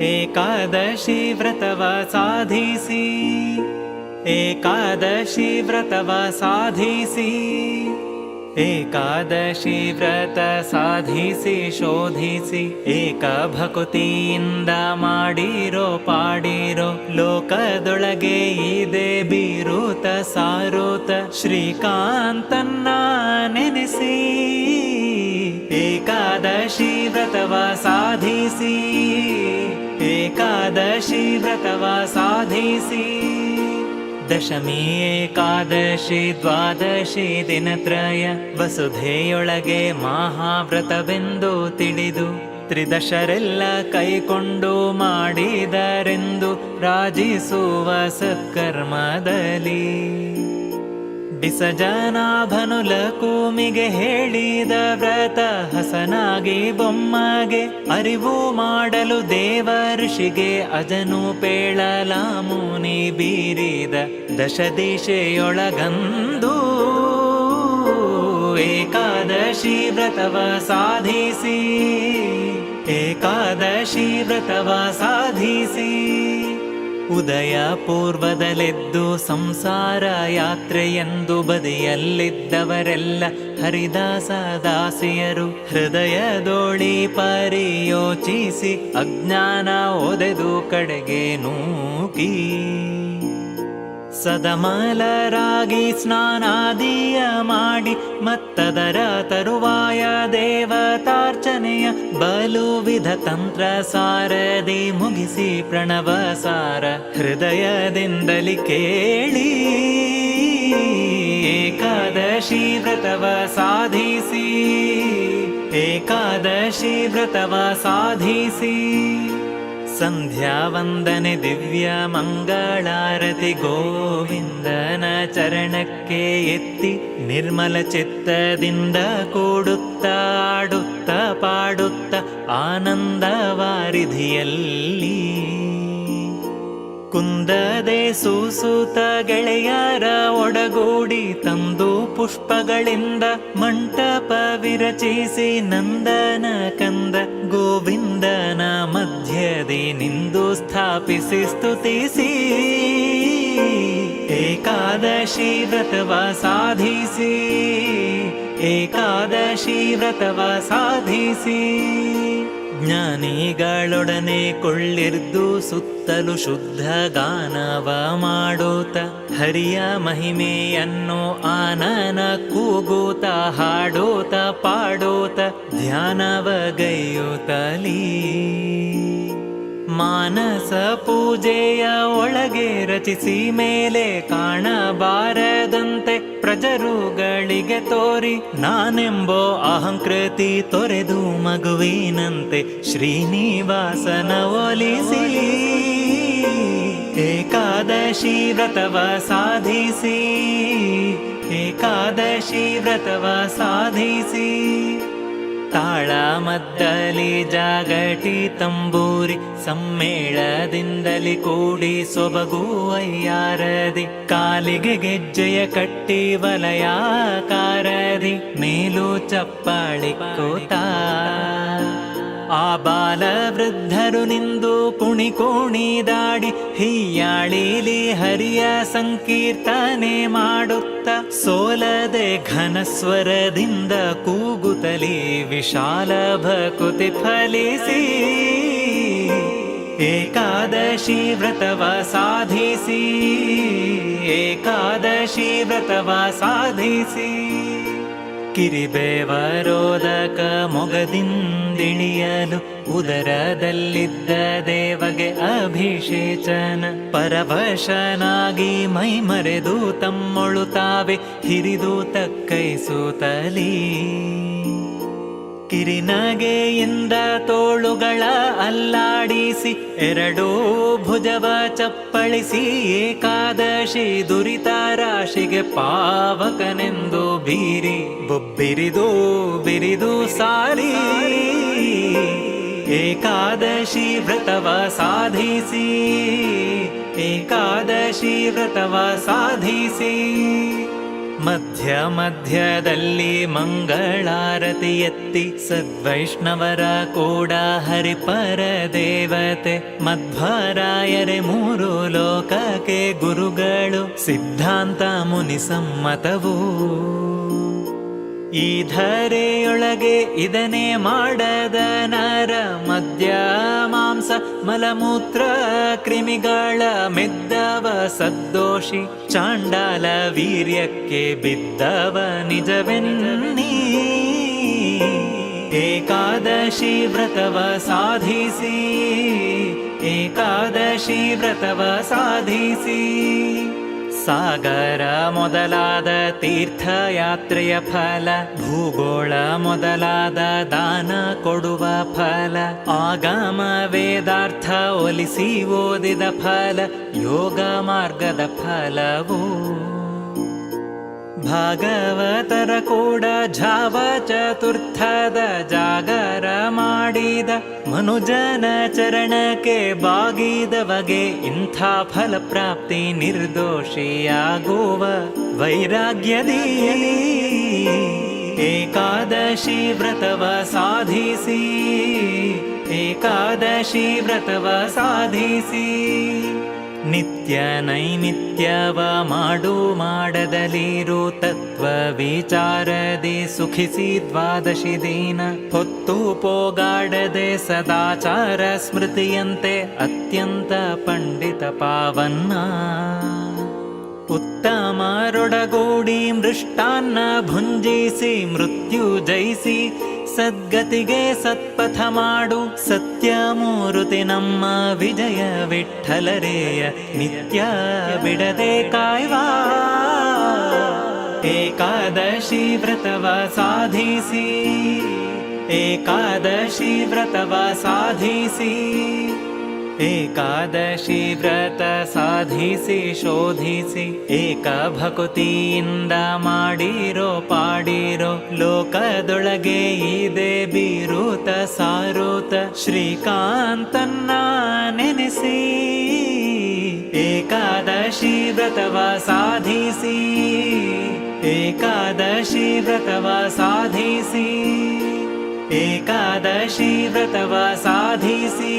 ಏಕಾದಶಿ ವ್ರತವ ಸಾಧಿಸಿ, ಏಕಾದಶಿ ವ್ರತವ ಸಾಧಿಸಿ, ಏಕಾದಶಿ ವ್ರತ ಸಾಧಿಸಿ ಶೋಧಿಸಿ ಏಕ ಭಕುತಿಯಿಂದ ಮಾಡಿರೋ ಪಾಡಿರೋ ಲೋಕದೊಳಗೆ ಇದೆ ಬೀರೂತ ಸಾರೂತ ಶ್ರೀಕಾಂತನ್ನ ನೆನೆಸಿ, ಏಕಾದಶಿ ವ್ರತವ ಸಾಧಿಸಿ ಏಕಾದಶಿ ವ್ರತವ ಸಾಧಿಸಿ, ದಶಮಿ ಏಕಾದಶಿ ದ್ವಾದಶಿ ದಿನತ್ರಯ ವಸುಧೆಯೊಳಗೆ ಮಹಾವ್ರತವೆಂದು ತಿಳಿದು, ತ್ರಿದಶರೆಲ್ಲ ಕೈಕೊಂಡು ಮಾಡಿದರೆಂದು ರಾಜಿಸುವ ಸತ್ಕರ್ಮದಲ್ಲಿ. ಬಿಸಜನಾಭನುಲ ಕೂಮಿಗೆ ಹೇಳಿದ ವ್ರತ ಹಸನಾಗಿ ಬೊಮ್ಮಗೆ ಅರಿವು ಮಾಡಲು ದೇವ ಋಷಿಗೆ ಅಜನು ಪೇಳಲ ಮುನಿ ಬೀರಿದ ದಶ ದಿಶೆಯೊಳಗಂದು ಏಕಾದಶಿ ವ್ರತವ ಸಾಧಿಸಿ, ಏಕಾದಶಿ ವ್ರತವ ಸಾಧಿಸಿ. ಉದಯ ಪೂರ್ವದಲೆದ್ದು ಸಂಸಾರ ಯಾತ್ರೆಯೆಂದು ಬದಿಯಲ್ಲಿದ್ದವರೆಲ್ಲ ಹರಿದಾಸ ದಾಸಿಯರು ಹೃದಯದೋಳಿ ಪರಿಯೋಚಿಸಿ ಅಜ್ಞಾನ ಒದೆದು ಕಡೆಗೆ ನೂಕಿ. ಸದಮಲರಾಗಿ ಸ್ನಾನಾದಿಯ ಮಾಡಿ ಮತ್ತದರ ತರುವಾಯ ದೇವತಾರ್ಚನೆಯ ಬಲು ವಿಧ ತಂತ್ರ ಸಾರದಿ ಮುಗಿಸಿ ಪ್ರಣವ ಸಾರ ಹೃದಯದಿಂದಲಿ ಕೇಳಿ ಏಕಾದಶಿ ವ್ರತವ ಸಾಧಿಸಿ, ಏಕಾದಶಿ ವ್ರತವ ಸಾಧಿಸಿ. ಸಂಧ್ಯಾ ವಂದನೆ ದಿವ್ಯ ಮಂಗಳಾರತಿ ಗೋವಿಂದನ ಚರಣಕ್ಕೆ ಎತ್ತಿ ನಿರ್ಮಲ ಚಿತ್ತದಿಂದ ಕೂಡುತ್ತಾಡುತ್ತ ಪಾಡುತ್ತ ಆನಂದ ವಾರಿಧಿಯಲ್ಲಿ. ಕುಂದದೆ ಸೂಸುತ ಗೆಳೆಯರ ಒಡಗೂಡಿ ತಂದು ಪುಷ್ಪಗಳಿಂದ ಮಂಟಪ ವಿರಚಿಸಿ ನಂದನ ಕಂದ ಗೋವಿಂದನ ಮಧ್ಯದಿ ನಿಂದು ಸ್ಥಾಪಿಸಿ ಸ್ತುತಿಸಿ ಏಕಾದಶಿ ವ್ರತವ ಸಾಧಿಸಿ ಏಕಾದಶಿ ವ್ರತವ ಸಾಧಿಸಿ ಜ್ಞಾನಿಗಳೊಡನೆ ಕೊಳ್ಳಿರ್ದು ಸುತ್ತಲು ಶುದ್ಧ ಗಾನವ ಮಾಡೋತ. ಹರಿಯ ಮಹಿಮೆಯನ್ನು ಆನನ ಕೂಗೂತ, ಹಾಡೋತ, ಪಾಡೋತ ಧ್ಯಾನವ ಗೈಯುತ್ತಲೀ ಮಾನಸ ಪೂಜೆಯ ಒಳಗೆ ರಚಿಸಿ ಮೇಲೆ ಕಾಣಬಾರದಂತೆ ಪ್ರಜರುಗಳಿಗೆ ತೋರಿ, ನಾನೆಂಬೋ ಅಹಂಕೃತಿ ತೊರೆದು ಮಗುವಿನಂತೆ ಶ್ರೀನಿವಾಸನ ಒಲಿಸಿ. ಏಕಾದಶಿ ವ್ರತವ ಸಾಧಿಸಿ. ಏಕಾದಶಿ ವ್ರತವ ಸಾಧಿಸಿ. ತಾಳ ಮದ್ದಲಿ ಜಾಗಟಿ ತಂಬೂರಿ ಸಮ್ಮೇಳದಿಂದಲಿ ಕೂಡಿ ಸೊಬಗು ಅಯ್ಯಾರದಿ. ಕಾಲಿಗೆ ಗೆಜ್ಜೆಯ ಕಟ್ಟಿ ವಲಯಾಕಾರದಿ. ಮೇಲು ಚಪ್ಪಾಳಿ ಕೋತಾ. ಆ ಬಾಲವೃದ್ಧರು ನಿಂದು ಕುಣಿ ದಾಡಿ ಹಿಯ್ಯಾಳಿಲಿ ಹರಿಯ ಸಂಕೀರ್ತನೆ ಮಾಡುತ್ತ. ಸೋಲದೆ ಘನಸ್ವರದಿಂದ ಕೂಗುತ್ತಲಿ ವಿಶಾಲ ಭಕುತಿ ಫಲಿಸಿ. ಏಕಾದಶಿ ವ್ರತವ ಸಾಧಿಸಿ. ಏಕಾದಶಿ ವ್ರತವ ಸಾಧಿಸಿ. ಕಿರಿಬೇವರೋದಕ ಮೊಗದಿಂದಿಳಿಯಲು ಉದರದಲ್ಲಿದ್ದ ದೇವಗೆ ಅಭಿಷೇಚನ. ಪರವಶನಾಗಿ ಮೈ ಮರೆದು ತಮ್ಮೊಳು ತಾವೆ ಹಿರಿದು ತಕ್ಕೈಸುತ್ತಲೀ ಕಿರಿನಗೆಯಿಂದ ತೋಳುಗಳ ಅಲ್ಲಾಡಿಸಿ, ಎರಡೂ ಭುಜವ ಚಪ್ಪಳಿಸಿ, ಏಕಾದಶಿ ದುರಿತ ರಾಶಿಗೆ ಪಾವಕನೆಂದು ಬೀರಿ, ಬೊಬ್ಬಿರಿದು ಬಿರಿದು ಸಾರಿ. ಏಕಾದಶಿ ವ್ರತವ ಸಾಧಿಸಿ, ಏಕಾದಶಿ ವ್ರತವ ಸಾಧಿಸಿ. ಮಧ್ಯ ಮಧ್ಯದಲ್ಲಿ ಮಂಗಳಾರತಿ ಎತ್ತಿ ಸದ್ವೈಷ್ಣವರ ಕೂಡ ಹರಿಪರ ದೇವತೆ. ಮಧ್ವರಾಯರೆ ಮೂರು ಲೋಕಕ್ಕೆ ಗುರುಗಳು ಸಿದ್ಧಾಂತ ಮುನಿ ಸಮ್ಮತವು ಈ ಧರೆಯೊಳಗೆ ಇದನ್ನೇ ಮಾಡದ ನರ ಮದ್ಯ ಮಾಂಸ ಮಲಮೂತ್ರ ಕ್ರಿಮಿಗಳ ಮೆದ್ದವ ಸದ್ದೋಷಿ ಚಾಂಡಾಲ ವೀರ್ಯಕ್ಕೆ ಬಿದ್ದವ ನಿಜವೆನ್ನಿ. ಏಕಾದಶಿ ವ್ರತವ ಸಾಧಿಸಿ, ಏಕಾದಶಿ ವ್ರತವ ಸಾಧಿಸಿ. ಸಾಗರ ಮೊದಲಾದ ತೀರ್ಥಯಾತ್ರೆಯ ಫಲ, ಭೂಗೋಳ ಮೊದಲಾದ ದಾನ ಕೊಡುವ ಫಲ, ಆಗಮ ವೇದಾರ್ಥ ಒಲಿಸಿ ಓದಿದ ಫಲ, ಯೋಗ ಮಾರ್ಗದ ಫಲವು ಭಾಗವತರ ಕೂಡ ಝಾವ ಚತುರ್ಥದ ಜಾಗರ ಮಾಡಿದ ಮನುಜನ ಚರಣಕ್ಕೆ ಬಾಗಿದವಗೆ ಇಂಥ ಫಲಪ್ರಾಪ್ತಿ ನಿರ್ದೋಷಿಯಾಗುವ ವೈರಾಗ್ಯದಿ. ಏಕಾದಶಿ ವ್ರತವ ಸಾಧಿಸಿ, ಏಕಾದಶಿ ವ್ರತವ ಸಾಧಿಸಿ. ನಿತ್ಯ ನೈಮಿತ್ಯವ ಮಾಡು ಮಾಡದಲಿರು ತತ್ವ ವಿಚಾರದಿ ಸುಖಿಸಿ ದ್ವಾದಶಿ ದಿನ. ಹೊತ್ತು ಪೋಗಾಡದೆ ಸದಾಚಾರ ಸ್ಮೃತಿಯಂತೆ ಅತ್ಯಂತ ಪಂಡಿತ ಪಾವನ್ನ. ಉತ್ತಮರೊಡಗೂಡಿ ಮೃಷ್ಟಾನ್ನ ಭುಂಜಿಸಿ ಮೃತ್ಯು ಜಯಿಸಿ ಸದ್ಗತಿಗೆ ಸತ್ಪಥ ಮಾಡು. ಸತ್ಯ ಮೂರುತಿ ನಮ್ಮ ವಿಜಯ ವಿಠಲರೇಯ ನಿತ್ಯ ಬಿಡದೆ ಕಾಯ್ವಾ. ಏಕಾದಶಿ ವ್ರತವ ಸಾಧಿಸಿ. ಏಕಾದಶಿ ವ್ರತವ ಸಾಧಿಸಿ. ಏಕಾದಶಿ ವ್ರತ ಸಾಧಿಸಿ, ಶೋಧಿಸಿ ಏಕ ಭಕುತಿಯಿಂದ ಮಾಡಿರೋ, ಪಾಡಿರೋ ಲೋಕದೊಳಗೆ ಇದೆ ಬೀರುತ, ಸಾರುತ ಶ್ರೀಕಾಂತನ್ನ ನೆನೆಸಿ. ಏಕಾದಶಿ ವ್ರತವ ಸಾಧಿಸಿ, ಏಕಾದಶಿ ವ್ರತವ ಸಾಧಿಸಿ, ಏಕಾದಶಿ ವ್ರತವ ಸಾಧಿಸಿ.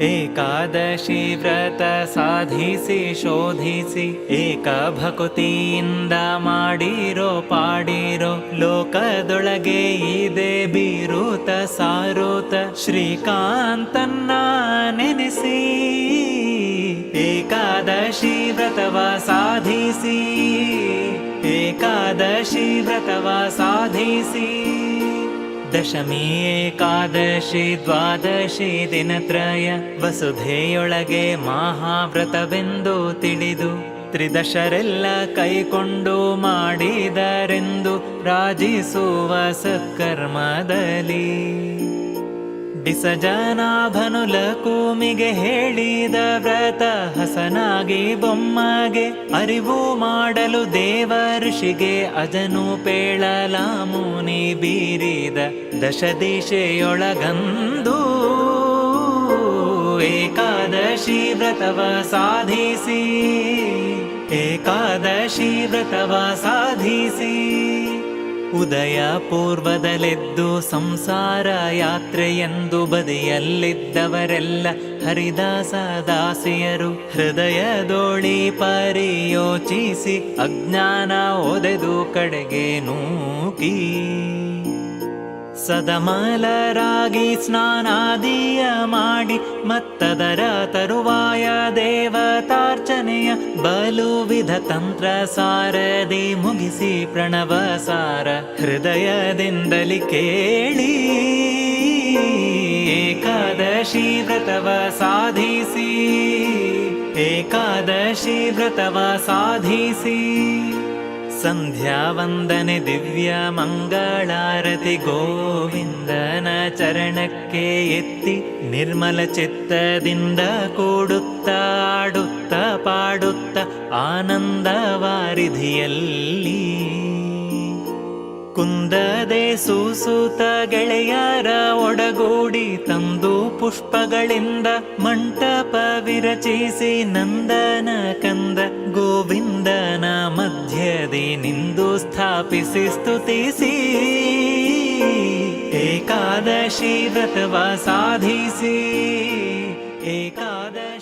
ಏಕಾದಶಿ ವ್ರತ ಸಾಧಿಸಿ ಶೋಧಿಸಿ ಏಕ ಭಕುತಿಯಿಂದ ಮಾಡಿರೋ ಪಾಡಿರೋ ಲೋಕದೊಳಗೆ ಇದೆ ಬೀರೂತ ಸಾರೂತ ಶ್ರೀಕಾಂತನ್ನ ನೆನೆಸಿ. ಏಕಾದಶಿ ವ್ರತವ ಸಾಧಿಸಿ. ಏಕಾದಶಿ ವ್ರತವ ಸಾಧಿಸಿ. ದಶಮಿ ಏಕಾದಶಿ ದ್ವಾದಶಿ ದಿನತ್ರಯ ವಸುಧೆಯೊಳಗೆ ಮಹಾವ್ರತವೆಂದು ತಿಳಿದು ತ್ರಿದಶರೆಲ್ಲ ಕೈಕೊಂಡು ಮಾಡಿದರೆಂದು ರಾಜಿಸುವ ಸತ್ಕರ್ಮದಲ್ಲಿ. ಬಿಸಜನಾಭನುಲ ಕೂಮಿಗೆ ಹೇಳಿದ ವ್ರತ ಹಸನಾಗಿ ಬೊಮ್ಮಗೆ ಅರಿವು ಮಾಡಲು ದೇವ ಋಷಿಗೆ ಅಜನು ಪೇಳಲ ಮುನಿ ಬೀರಿದ ದಶ ದಿಶೆಯೊಳಗಂದು ಏಕಾದಶಿ ವ್ರತವ ಸಾಧಿಸಿ, ಏಕಾದಶಿ ವ್ರತವ ಸಾಧಿಸಿ. ಉದಯ ಪೂರ್ವದಲೆದ್ದು ಸಂಸಾರ ಯಾತ್ರೆಯೆಂದು ಬದಿಯಲ್ಲಿದ್ದವರೆಲ್ಲ ಹರಿದಾಸ ದಾಸಿಯರು ಹೃದಯದೋಳಿ ಪರಿಯೋಚಿಸಿ ಅಜ್ಞಾನ ಒದೆದು ಕಡೆಗೆ ನೂಕಿ. ಸದಮಲರಾಗಿ ಸ್ನಾನಾದಿಯ ಮಾಡಿ ಮತ್ತದರ ತರುವಾಯ ದೇವತಾರ್ಚನೆಯ ಬಲು ವಿಧ ತಂತ್ರ ಸಾರದಿ ಮುಗಿಸಿ ಪ್ರಣವ ಸಾರ ಹೃದಯದಿಂದಲಿ ಕೇಳಿ ಏಕಾದಶಿ ವ್ರತವ ಸಾಧಿಸಿ ಏಕಾದಶಿ ವ್ರತವ ಸಾಧಿಸಿ ಸಂಧ್ಯಾ ವಂದನೆ ದಿವ್ಯ ಮಂಗಳಾರತಿ ಗೋವಿಂದನ ಚರಣಕ್ಕೆ ಎತ್ತಿ ನಿರ್ಮಲ ಚಿತ್ತದಿಂದ ಕೂಡುತ್ತಾಡುತ್ತ ಪಾಡುತ್ತ ಆನಂದ ವಾರಿಧಿಯಲ್ಲಿ ಕುಂದದೆ ಸೂಸುತ ಗೆಳೆಯರ ಒಡಗೂಡಿ ತಂದು ಪುಷ್ಪಗಳಿಂದ ಮಂಟಪ ವಿರಚಿಸಿ ನಂದನ ಕಂದ ಗೋವಿಂದನ ಮಧ್ಯದಿ ನಿಂದು ಸ್ಥಾಪಿಸಿ ಸ್ತುತಿಸಿ. ಏಕಾದಶಿ ವ್ರತವ ಸಾಧಿಸಿ. ಏಕಾದಶಿ